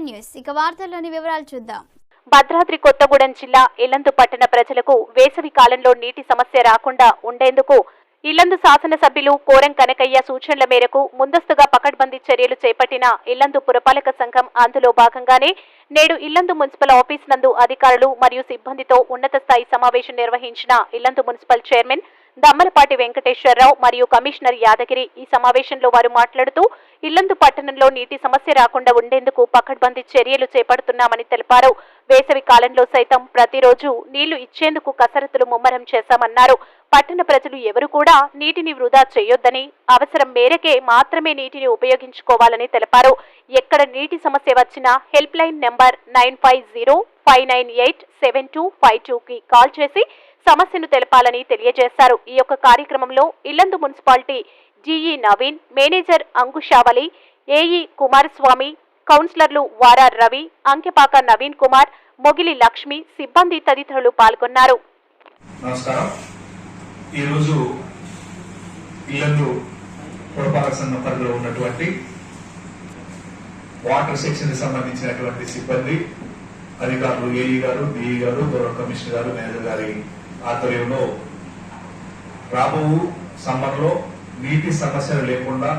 News. ఇక వార్తల్లోని వివరాలు చూద్దాం. భద్రాద్రి కొత్తగూడెం జిల్లా ఇల్లందు పట్టణ ప్రజలకు వేసవి కాలంలో నీటి సమస్య రాకుండా ఉండేందుకు ఇల్లందు శాసనసభ్యులు కోరం కనకయ్య సూచనల మేరకు ముందస్తుగా పకడ్బందీ చర్యలు చేపట్టిన ఇల్లందు పురపాలక సంఘం అందులో భాగంగానే నేడు ఇల్లందు మున్సిపల్ ఆఫీస్ నందు అధికారులు మరియు సిబ్బందితో ఉన్నత స్థాయి సమావేశం నిర్వహించిన ఇల్లందు మున్సిపల్ చైర్మన్ దమ్మలపాటి వెంకటేశ్వరరావు మరియు కమిషనర్ యాదగిరి ఈ సమావేశంలో వారు మాట్లాడుతూ ఇల్లందు పట్టణంలో నీటి సమస్య రాకుండా ఉండేందుకు పకడ్బందీ చర్యలు చేపడుతున్నామని తెలిపారు. వేసవి కాలంలో సైతం ప్రతిరోజు నీళ్ళు ఇచ్చేందుకు కసరత్తులు ముమ్మరం చేశామన్నారు. పట్టణ ప్రజలు ఎవరు కూడా నీటిని వృధా చేయొద్దని అవసరం మేరకే మాత్రమే నీటిని ఉపయోగించుకోవాలని తెలిపారు. ఎక్కడ నీటి సమస్య వచ్చినా helpline number nine five zero five nine eight seven two five టూకి కాల్ చేసి సమస్యను తెలపాలని తెలియజేశారు. ఈ యొక్క కార్యక్రమంలో Yellandu municipality GE Naveen manager Ankushavali AE Kumaraswamy కౌన్సిలర్లు వారార్ రవి అంకెపాక నవీన్ కుమార్ మొగిలి లక్ష్మి సిబ్బంది తదితరులు పాల్గొన్నారు. నమస్కారం. ఈరోజు ఇల్లందు పురపాలక సంఘం పరిధిలో ఉన్నటువంటి వాటర్ సెక్షన్ సంబంధించినటువంటి సిబ్బంది అధికారులు ఏఈ గారు బిఈ గారు గౌరవ కమిషనర్ గారు మేనేజర్ గారి ఆధ్వర్యంలో రాబో సమ్మర్లో నీటి సమస్యలు లేకుండా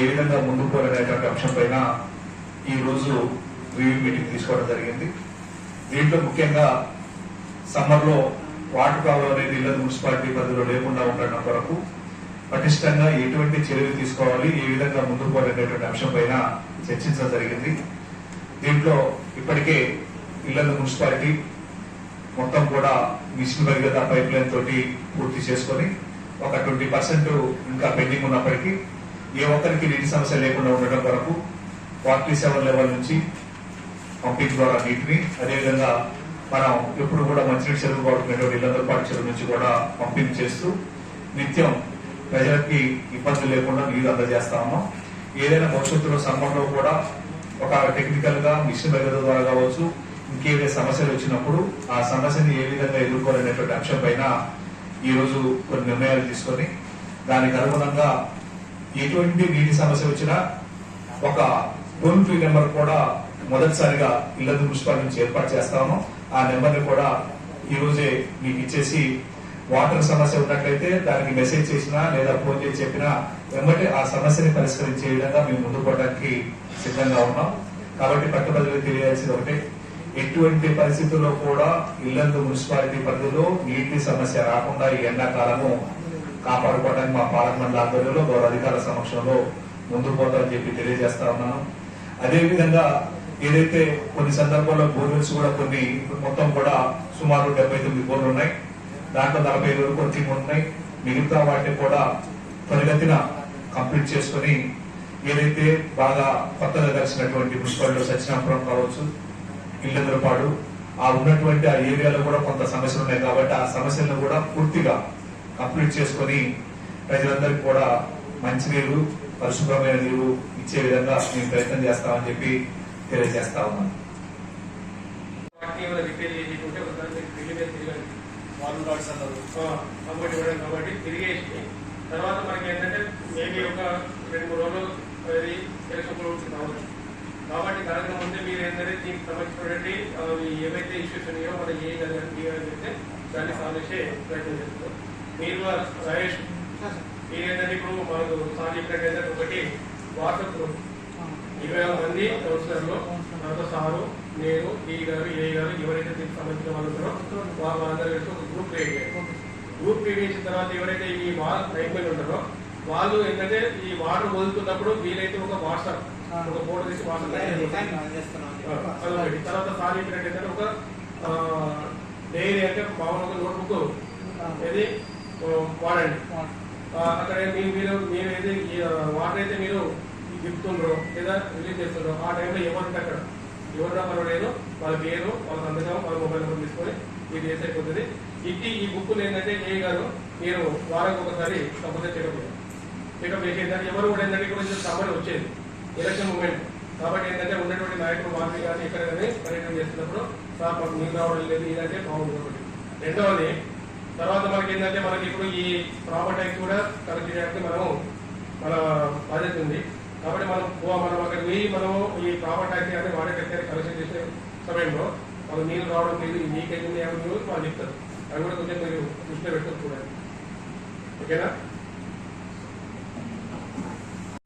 ఏ విధంగా ముందుకు పోలేనటువంటి అంశం ఈరోజు ఈ రోజు రివ్యూ మీటింగ్ తీసుకోవడం జరిగింది. దీంట్లో ముఖ్యంగా సమ్మర్లో వాటర్ ప్రాబ్లం అనేది ఇళ్ళ మున్సిపాలిటీ పరిధిలో లేకుండా ఉండడం కొరకు పటిష్టంగా ఎటువంటి చర్యలు తీసుకోవాలి ఏ విధంగా ముందుకు పోలేటువంటి అంశం పైన చర్చించడం జరిగింది. దీంట్లో ఇప్పటికే ఇళ్ళ మున్సిపాలిటీ మొత్తం కూడా మిషన్ భగీరథ పైప్ లైన్ తోటి పూర్తి చేసుకొని ఒక ట్వంటీ పర్సెంట్ ఇంకా పెండింగ్ ఉన్నప్పటికీ ఏ ఒక్కరికి నీటి సమస్య లేకుండా ఉండటం కొరకు వాటర్ సెవెన్ లెవెల్ నుంచి పంపింగ్ ద్వారా నీటిని అదేవిధంగా మనం ఎప్పుడు కూడా మంచినీటి చెరువు పడుతున్నటువంటి పాటు చెరువు నుంచి కూడా పంపింగ్ చేస్తూ నిత్యం ప్రజలకి ఇబ్బంది లేకుండా నీరు అందజేస్తా ఉన్నాం. ఏదైనా భవిష్యత్తులో సంబంధం కూడా ఒక టెక్నికల్గా మిషన్ భగీరథ ద్వారా కావచ్చు ఇంకేదైనా సమస్యలు వచ్చినప్పుడు ఆ సమస్యని ఏ విధంగా ఎదుర్కోవాలనేటువంటి అంశం పైన కొన్ని నిర్ణయాలు తీసుకొని దానికి అనుగుణంగా ఎటువంటి నీటి సమస్య వచ్చినా ఒక టోల్ ఫ్రీ నెంబర్ కూడా మొదటిసారిగా ఇల్లందు మున్సిపాలిటీ నుంచి ఏర్పాటు చేస్తాము. ఆ నెంబర్ని కూడా ఈరోజే మీకు ఇచ్చేసి వాటర్ సమస్య ఉన్నట్లయితే దానికి మెసేజ్ చేసినా లేదా ఫోన్ చేసి చెప్పినా వెంబటి ఆ సమస్యని పరిష్కరించే విధంగా మేము ముందుకోవడానికి సిద్ధంగా ఉన్నాం. కాబట్టి పట్టుబడులు తెలియాల్సింది ఒకటే. ఎటువంటి పరిస్థితుల్లో కూడా ఇల్లందు మున్సిపాలిటీ పరిధిలో నీటి సమస్య రాకుండా ఈ ఎండాకాలము కాపాడుకోవడానికి మా పాలక మండలి ఆధ్వర్యంలో గౌరవ అధికారుల సమక్షంలో ముందుకు పోతామని చెప్పి తెలియజేస్తా ఉన్నాను. అదే విధంగా ఏదైతే కొన్ని సందర్భాల్లో బోర్వెల్స్ కూడా కొన్ని మొత్తం కూడా సుమారు డెబ్బై తొమ్మిది బోర్లు ఉన్నాయి. దాంట్లో నలభై ఐదు వరకు వర్కింగ్ ఉన్నాయి. మిగతా వాటిని కూడా త్వరగతిన కంప్లీట్ చేసుకొని ఏదైతే బాగా కొత్తగా కలిసినటువంటి మున్సిపాలిటీ సత్యనాపురం కావచ్చు ఇల్లెందరపాడు ఆ ఉన్నటువంటి ఆ ఏరియాలో కూడా కొంత సమస్యలు ఉన్నాయి కాబట్టి ఆ సమస్యలను కూడా పూర్తిగా కంప్లీట్ చేసుకొని ప్రజలందరికీ కూడా మంచినీరు పరిశుభ్రమైన నీరు ఇచ్చే విధంగా మేము ప్రయత్నం చేస్తామని చెప్పి తెలియజేస్తా ఉన్నాను కాబట్టి కాబట్టి తిరిగేసి తర్వాత మనకి ఏంటంటే మేబీ ఒక రెండు మూడు రోజులు ఎలక్షన్ కాబట్టి దానికి ఏంటంటే దీనికి సంబంధించినటువంటి ఏవైతే ఇష్యూస్ ఉన్నాయో మనం ఏ కదండి ఏ అని చెప్తే దాన్ని సాల్వ్ చేసే ప్రయత్నం చేస్తారు మీరు రమేష్ మీరు ఏంటంటే ఇప్పుడు మనకు సార్ చెప్పినట్టు ఒకటి వాట్సాప్ గ్రూప్ ఇరవై ఆరు మంది కౌన్సిలర్లు తర్వాత సారు నేను ఈ గారు ఏ గారు ఎవరైతే దీనికి సంబంధించిన వాళ్ళు ఉంటారో వాళ్ళందరూ కలిసి ఒక గ్రూప్ క్రియేట్ చేయాలి. గ్రూప్ క్రియేట్ చేసిన తర్వాత ఎవరైతే ఈ వాల్ నైపుణ్యం ఉంటారో వాళ్ళు ఏంటంటే ఈ వాటర్ వదులుతున్నప్పుడు వీలైతే ఒక వాట్సాప్ ఒక ఫోటో తీసి వాట్సాప్ తర్వాత సార్ చెప్పినట్టు ఏంటంటే ఒక డైరీ అంటే మామూలు ఒక నోట్బుక్ ఇది ఆ, వాడండి. అక్కడ మీ- మీరు మీరు ఏది వాటర్ అయితే మీరు తిప్పుతుండ్రో లేదా రిలీజ్ చేస్తుండ్రో ఆ టైంలో ఎవరికి అక్కడ? ఎవరు పర్వాలేదు వాళ్ళ పేరు వాళ్ళ సంతకం వాళ్ళ మొబైల్ నెంబర్ తీసుకొని ఇది చేసి అయిపోతుంది. ఇట్టి ఈ బుక్కులు ఏంటంటే ఏ గారు మీరు వారానికి ఒకసారి కంపల్సరీ చెకప్ చెకప్ చేసి ఏంటంటే ఎవరు కూడా ఏంటంటే ఇక్కడ సమ్మర్ వచ్చేది. ఎలక్షన్ మూమెంట్ కాబట్టి ఏంటంటే ఉన్నటువంటి నాయకుడు మాజీ కానీ ఎక్కడైతే పర్యటన చేస్తున్నప్పుడు సార్ మాకు రావడం లేదు ఇదంటే బాగుంది ఒకటి రెండవది తర్వాత మనకి ఏంటంటే మనకి ఇప్పుడు ఈ ప్రాపర్ ట్యాక్స్ కూడా కలెక్ట్ చేయడానికి మనం మన బాధ్యత ఉంది. కాబట్టి మనం మనం అక్కడ పోయి మనము ఈ ప్రాపర్ ట్యాక్స్ అనేది వాడే ట్యాక్స్ కలెక్షన్ చేసే సమయంలో మనం నీళ్ళు రావడం లేదు మీకేంటి ఏమని వాళ్ళు చెప్తారు. అది కూడా కొంచెం మీరు దృష్టిలో పెట్టుకోకూడదు ఓకేనా?